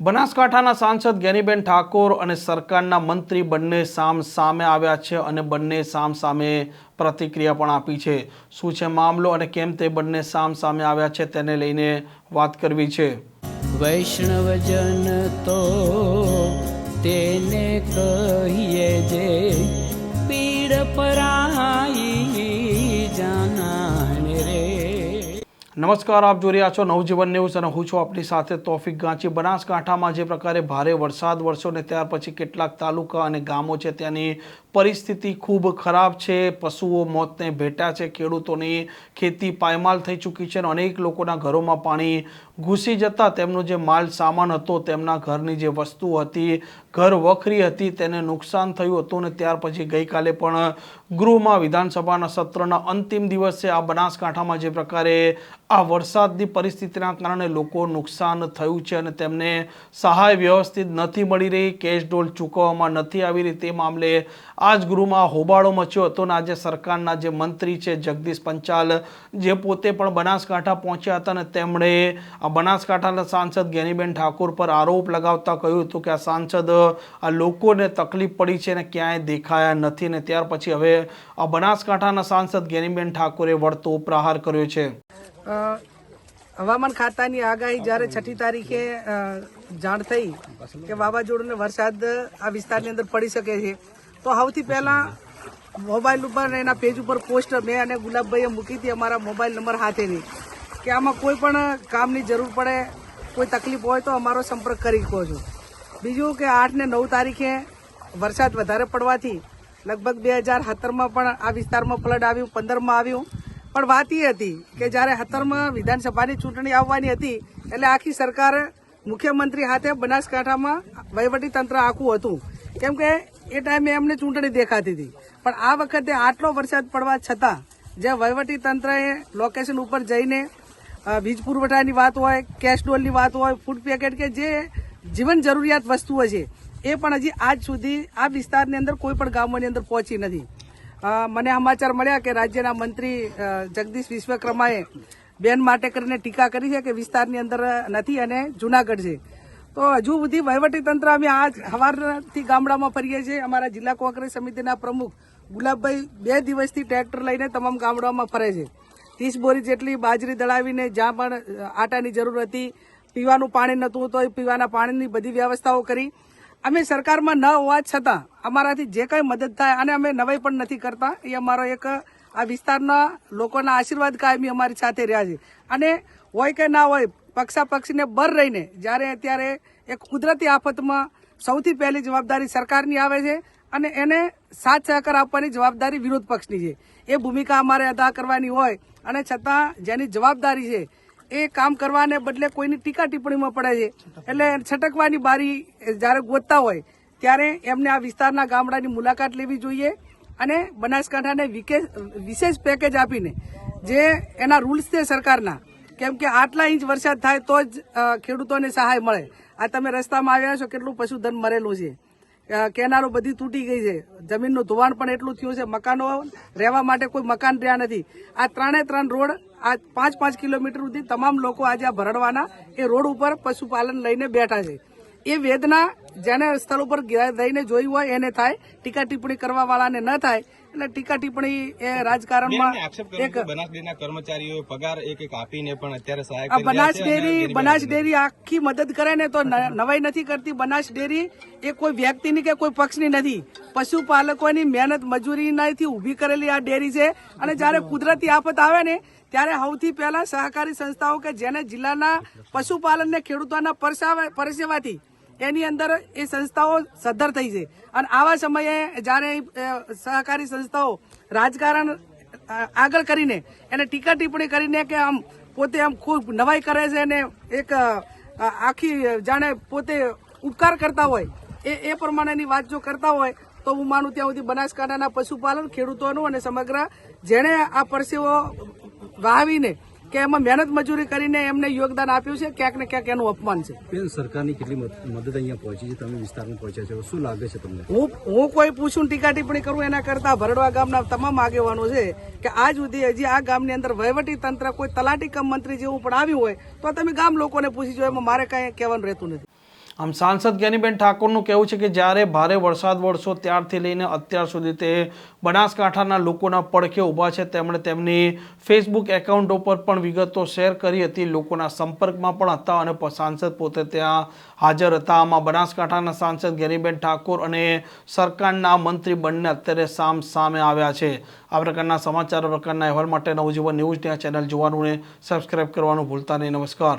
બનાસકાંઠાના સાંસદ જ્ઞાનીબેન ઠાકોર અને સરકારના મંત્રી બંને સામ સામે આવ્યા છે અને બંને સામ સામે પ્રતિક્રિયા પણ આપી છે. શું છે મામલો અને કેમ તે બંને સામ સામે આવ્યા છે તેને લઈને વાત કરવી છે. વૈષ્ણવજન તો તેને કહીએ જે પીડ પરાઈ રે નમસ્કાર, આપ જોઈ રહ્યા છો નવજીવન ન્યૂઝ અને હું છું આપની સાથે તોફિક ગાંચી. બનાસકાંઠામાં જે પ્રકારે ભારે વરસાદ વરસ્યો ને ત્યાર પછી કેટલાક તાલુકા અને ગામો છે ત્યાંની પરિસ્થિતિ ખૂબ ખરાબ છે. પશુઓ મોતને ભેટ્યા છે, ખેડૂતોની ખેતી પાયમાલ થઈ ચૂકી છે અને અનેક લોકોના ઘરોમાં પાણી ઘૂસી જતા તેમનો જે માલ સામાન હતો, તેમના ઘરની જે વસ્તુ હતી, ઘર વખરી હતી, તેને નુકસાન થયું હતું ને ત્યાર પછી ગઈકાલે પણ ગૃહમાં વિધાનસભાના સત્રના અંતિમ દિવસે આ બનાસકાંઠામાં જે પ્રકારે આ વરસાદની પરિસ્થિતિના કારણે લોકો નુકસાન થયું છે અને તેમને સહાય વ્યવસ્થિત નથી મળી રહી કેશ ડોલ ચૂકવવામાં નથી આવી રહી તે મામલે આ જ ગૃહમાં હોબાળો મચ્યો હતો અને આજે સરકારના જે મંત્રી છે જગદીશ પંચાલ જે પોતે પણ બનાસકાંઠા પહોંચ્યા હતા અને તેમણે આ બનાસકાંઠાના સાંસદ ગેનીબેન ઠાકોર પર આરોપ લગાવતા કહ્યું હતું કે આ સાંસદ આ લોકોને તકલીફ પડી છે અને ક્યાંય દેખાયા નથી ને ત્યાર પછી હવે આ બનાસકાંઠાના સાંસદ ગેનીબેન ઠાકોરે વળતો પ્રહાર કર્યો છે. હવામાન ખાતાની આગાહી જ્યારે છઠ્ઠી તારીખે જાણ થઈ કે વાવાઝોડુંને વરસાદ આ વિસ્તારની અંદર પડી શકે છે, તો સૌથી પહેલા મોબાઈલ ઉપર એના પેજ ઉપર પોસ્ટ મેં અને ગુલાબભાઈએ મૂકી હતી અમારા મોબાઈલ નંબર હાથેની કે આમાં કોઈ પણ કામની જરૂર પડે, કોઈ તકલીફ હોય તો અમારો સંપર્ક કરી શકો છો. બીજું કે આઠ ને નવ તારીખે વરસાદ વધારે પડવાથી લગભગ બે હજાર સત્તરમાં પણ આ વિસ્તારમાં ફ્લડ આવ્યું, પંદરમાં આવ્યું પણ વાત એ હતી કે જ્યારે સત્તરમાં વિધાનસભાની ચૂંટણી આવવાની હતી, એટલે આખી સરકાર મુખ્યમંત્રી હાથે બનાસકાંઠામાં વહીવટી તંત્ર આખું હતું. કેમ કે એ ટાઈમે એમને ચૂંટણી દેખાતી હતી. પણ આ વખતે આટલો વરસાદ પડવા છતાં જે વહીવટી તંત્રએ લોકેશન ઉપર જઈને વીજ પુરવઠાની વાત હોય કેશ ડોલની વાત હોય ફૂડ પેકેટ કે જે જીવન જરૂરિયાત વસ્તુઓ છે, એ પણ હજી આજ સુધી આ વિસ્તારની અંદર કોઈ પણ ગામોની અંદર પહોંચી નથી. મને સમાચાર મળ્યા કે રાજ્યના મંત્રી જગદીશ વિશ્વકર્માએ બેન માટે કરીને ટીકા કરી છે કે વિસ્તારની અંદર નથી અને જુનાગઢ છે. તો હજુ સુધી વહીવટી તંત્ર અમે આજ સવારથી ગામડામાં ફરીએ છીએ. અમારા જિલ્લા કોંગ્રેસ સમિતિના પ્રમુખ ગુલાબભાઈ બે દિવસથી ટ્રેક્ટર લઈને તમામ ગામડાઓમાં ફરે છે. ત્રીસ બોરી જેટલી બાજરી દળાવીને જ્યાં પણ આટાની જરૂર હતી, પીવાનું પાણી નહોતું તો એ પીવાના પાણીની બધી વ્યવસ્થાઓ કરી. અમે સરકારમાં ન હોવા છતાં અમારાથી જે કંઈ મદદ થાય અને અમે નવાઈ પણ નથી કરતા, એ અમારો એક, આ વિસ્તારના લોકોના આશીર્વાદ કાયમી અમારી સાથે રહ્યા છે. અને હોય કે ના હોય પક્ષા પક્ષીને બર રહીને જ્યારે અત્યારે એક કુદરતી આફતમાં સૌથી પહેલી જવાબદારી સરકારની આવે છે અને એને સાથ સહકાર આપવાની જવાબદારી વિરોધ પક્ષની છે. એ ભૂમિકા અમારે અદા કરવાની હોય અને છતાં જેની જવાબદારી છે એ કામ કરવાને બદલે કોઈની ટીકા ટિપ્પણીમાં પડે છે. એટલે છટકવાની બારી જ્યારે ગોતતા હોય, ત્યારે એમને આ વિસ્તારના ગામડાની મુલાકાત લેવી જોઈએ અને બનાસકાંઠાને વિશેષ પેકેજ આપીને જે એના રૂલ્સ છે સરકારના, કેમ કે આટલા ઇંચ વરસાદ થાય તો જ ખેડૂતોને સહાય મળે. આ તમે રસ્તામાં આવ્યા છો, કેટલું પશુધન મરેલું છે. કેનારો બધી તૂટી ગઈ છે. જમીનનું ધોવાણ પણ એટલું થયું છે. મકાનો રહેવા માટે કોઈ મકાન રહ્યા નથી. આ ત્રણે ત્રણ રોડ આ પાંચ પાંચ કિલોમીટર સુધી તમામ લોકો આજે આ ભરડવાના એ રોડ ઉપર પશુપાલન લઈને બેઠા છે. એ વેદના જેને સ્થળ ઉપર જઈને જોઈ હોય એને થાય, ટીકા ટિપ્પણી કરવા વાળાને ન થાય એટલે ટીકા ટિપ્પણી એ રાજકારણમાં એક બનાસ ડેરીના કર્મચારીઓ પગાર એક એક આપીને પણ અત્યારે સહાય બનાસ ડેરી બનાસ ડેરી આખી મદદ કરે ને તો નવાઈ નથી કરતી. બનાસ ડેરી એ કોઈ વ્યક્તિની કે કોઈ પક્ષની નથી. પશુપાલકોની મહેનત મજૂરીનાથી ઊભી કરેલી આ ડેરી છે. અને જ્યારે કુદરતી આફત આવે ને ત્યારે સૌથી પહેલા સહકારી સંસ્થાઓ કે જેને જિલ્લાના પશુપાલનને ખેડૂતોના પરસાવા પરસેવાથી એની અંદર એ સંસ્થાઓ સદ્ધર થઈ છે. અને આવા સમયે જ્યારે સહકારી સંસ્થાઓ રાજકારણ આગળ કરીને એને ટીકા ટિપ્પણી કરીને કે આમ પોતે આમ ખૂબ નવાઈ કરે છે અને એક આખી જાણે પોતે ઉપકાર કરતા હોય, એ એ પ્રમાણેની વાત જો કરતા હોય, તો હું માનું ત્યાં સુધી બનાસકાંઠાના પશુપાલન ખેડૂતોનું અને સમગ્ર જેણે આ પરસેવો વાવીને કે એમાં મહેનત મજૂરી કરીને એમને યોગદાન આપ્યું છે? ક્યાંક ને ક્યાંક એનું અપમાન છે. બેન સરકારની કેટલી મદ- મદદ અહીંયા પહોંચી છે? તમે વિસ્તારમાં પહોંચ્યા છો. શું લાગે છે તમને? હું હું કોઈ પૂછું ટીકા ટિપ્પણી કરું એના કરતા ભરડવા ગામના તમામ આગેવાનો છે કે આજ સુધી હજી આ ગામની અંદર વહીવટી તંત્ર કોઈ તલાટી કમ મંત્રી જેવું પણ આવ્યું હોય તો તમે ગામ લોકોને પૂછી જો એમાં મારે કાંઈ કહેવાનું રહેતું નથી. આમ સાંસદ જ્ઞાનીબેન ઠાકોરનું કહેવું છે કે જ્યારે ભારે વરસાદ વરસો ત્યારથી લઈને અત્યાર સુધી તે બનાસકાંઠાના લોકોના પડખે ઊભા છે. તેમણે તેમની ફેસબુક એકાઉન્ટ ઉપર પણ વિગતો શેર કરી હતી. લોકોના સંપર્કમાં પણ હતા અને સાંસદ પોતે ત્યાં હાજર હતા. આમાં બનાસકાંઠાના સાંસદ જ્ઞાનીબેન ઠાકોર અને સરકારના મંત્રી બંને અત્યારે સામ સામે આવ્યા છે. આ પ્રકારના સમાચાર પ્રકારના અહેવાલ માટે નવજીવન ન્યૂઝની આ ચેનલ જોવાનું ને સબસ્ક્રાઈબ કરવાનું ભૂલતા નહીં. નમસ્કાર.